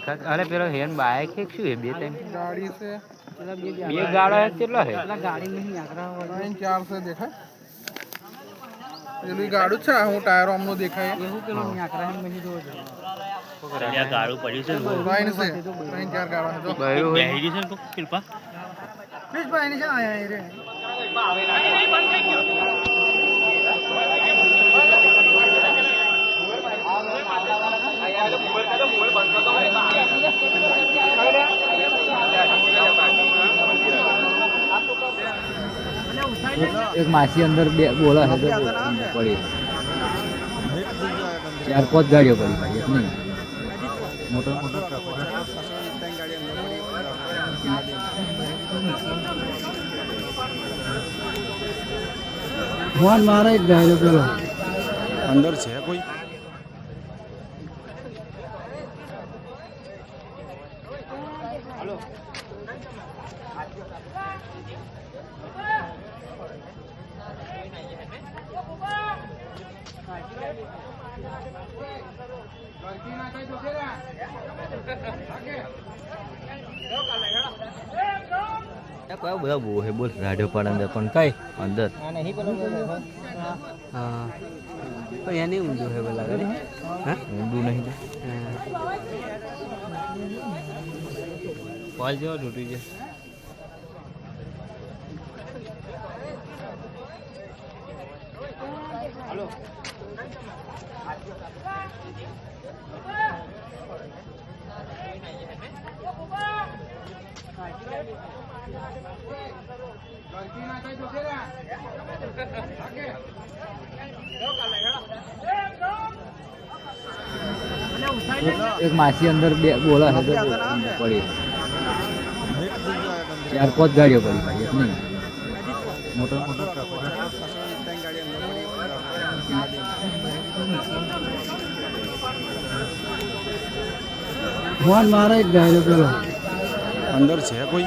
એકાદ અરે પેલો હેન બાઈક છે કે શું હે બે ત્રણ? ગાડી છે. બે ગાડો હે કેટલો હે? ત્રણ ચાર છે દેખાય. પેલું ગાડું જ છે હું ટાયરો આમનું દેખાય. ગાળું પડ્યું છે ને ત્રણ છે. ત્રણ ચાર ગાડા છે જો. બયું હોય. કૃપા. પ્લીઝ ભાઈ ને? કોક કૃપા એક માસી અંદર બે બોલા છે પડી ચાર પાંચ ગાડીઓ પડી ભાઈ એક નહીં. મોટો મોટો ફોન મારે એક ગાડીઓ પેલો. અંદર છે કોઈ? કયો બધા બહુ હે બોલ રાડ્યો પણ અંદર પણ કઈ અંદર હા તો એને ઊંધું હે બોલા હા ઊંધું નહીં કોલ જેવા તૂટી છે એક માસી અંદર બે બોલા છે પડી. ચાર પાંચ ગાડીઓ પડી ભાઈ એક નહીં? મોટા મોટા ફોન મારે એક ગાડીઓ પેલો. અંદર છે કોઈ?